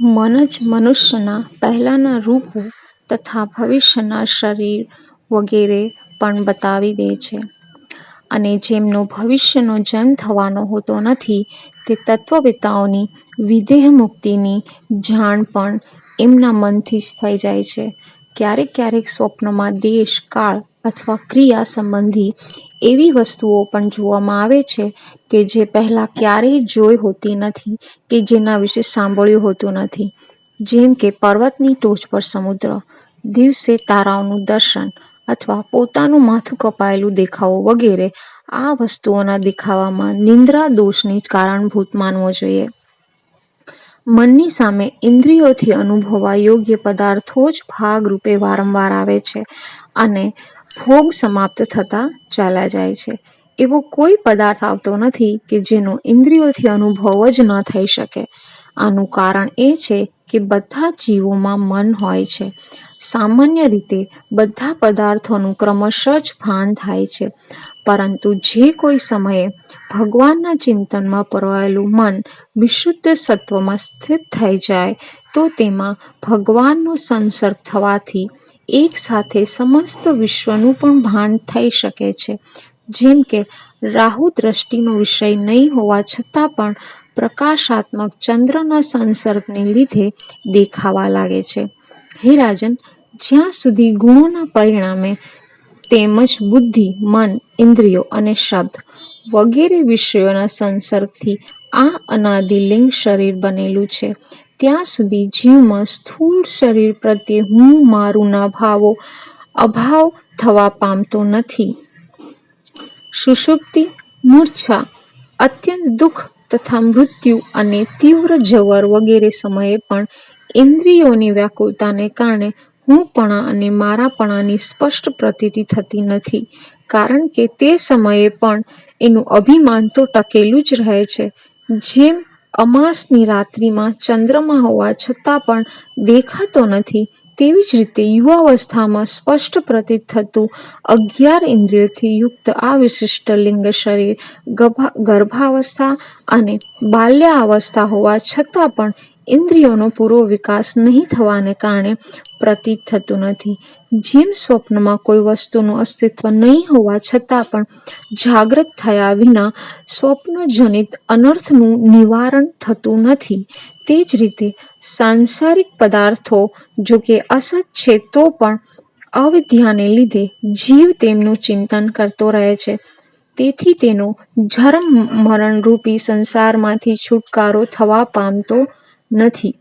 મન જ મનુષ્યના પહેલાંના રૂપો તથા ભવિષ્યના શરીર વગેરે પણ બતાવી દે છે. અને જેમનો ભવિષ્યનો જન્મ થવાનો હોતો નથી તે તત્વવેતાઓની વિદેહ મુક્તિની જાણ પણ એમના મનથી જ થઈ જાય છે. ક્યારેક ક્યારેક સ્વપ્નમાં દેશ, કાળ અથવા ક્રિયા સંબંધી એવી વસ્તુઓ પણ જોવામાં આવે છે કે જે પહેલાં ક્યારેય જોઈ હોતી નથી કે જેના વિશે સાંભળ્યું હોતું નથી. જેમ કે પર્વતની ટોચ પર સમુદ્ર, દિવસે તારાઓનું દર્શન અથવા પોતાનું માથું કપાયેલું દેખાવો વગેરે આ વસ્તુઓના દેખાવામાં નિંદ્રા દોષને કારણભૂત માનવો જોઈએ. મનની સામે ઇન્દ્રિયોથી અનુભવવા યોગ્ય પદાર્થો જ ભાગરૂપે વારંવાર આવે છે અને ભોગ સમાપ્ત થતા ચાલ્યા જાય છે. એવો કોઈ પદાર્થ આવતો નથી કે જેનો ઇન્દ્રિયોથી અનુભવ જ ન થઈ શકે. આનું કારણ એ છે કે બધા જીવોમાં મન હોય છે. સામાન્ય રીતે બધા પદાર્થોનું ક્રમશઃ જ ભાન થાય છે. પરંતુ જે કોઈ સમયે ભગવાનના ચિંતનમાં પરોયેલું મન વિશુદ્ધ સત્વમાં સ્થિત થઈ જાય, તો તેમાં ભગવાનનો સંસર્ગ થવાથી એક સાથે સમસ્ત વિશ્વનું પણ ભાન થઈ શકે છે. જેમ કે રાહુ દ્રષ્ટિનો વિષય નહીં હોવા છતાં પણ પ્રકાશાત્મક ચંદ્રના સંસર્ગને લીધે દેખાવા લાગે છે. હે રાજન! જ્યાં સુધી ગુણોના પરિણામે તેમજ બુદ્ધિ, મન, ઇન્દ્રિયો અને શબ્દ વગેરે વિષયોના સંસર્ગથી આ અનાદિલિંગ શરીર બનેલું છે ત્યાં સુધી જીવમાં સ્થૂળ શરીર પ્રત્યે હું મારુંના ભાવો અભાવ થવા પામતો નથી. સુષુપ્તિ, મૂર્છા, અત્યંત દુઃખ તથા મૃત્યુ અને તીવ્ર જવર વગેરે સમયે પણ ઇન્દ્રિયોની વ્યાકુળતાને કારણે હુંપણા અને મારાપણાની સ્પષ્ટ પ્રતીતિ થતી નથી કારણ કે તે સમયે પણ એનું અભિમાન તો ટકેલું જ રહે છે. જેમ અમાસની રાત્રિમાં ચંદ્રમા હોવા છતાં પણ દેખાતો નથી. તેવી જ રીતે યુવાવસ્થામાં સ્પષ્ટ પ્રતીત થતું અગિયાર ઇન્દ્રિયોથી યુક્ત આ વિશિષ્ટ લિંગ શરીર ગર્ભાવસ્થા અને બાલ્યાવસ્થા હોવા છતાં પણ ઇન્દ્રિયોનો પૂરો વિકાસ નહીં થવાને કારણે પ્રતીત થતું નથી. જેમ સ્વપ્નમાં કોઈ વસ્તુનું અસ્તિત્વ નહીં હોવા છતાં પણ જાગ્રત થયા વિના સ્વપ્નજનિત અનર્થનું નિવારણ થતું નથી તે જ રીતે સાંસારિક પદાર્થો જોકે અસત છે, તો પણ અવિદ્યાને લીધે જીવ તેમનું ચિંતન કરતો રહે છે તેથી તેનો જન્મ મરણરૂપી સંસારમાંથી છુટકારો થવા પામતો નથી.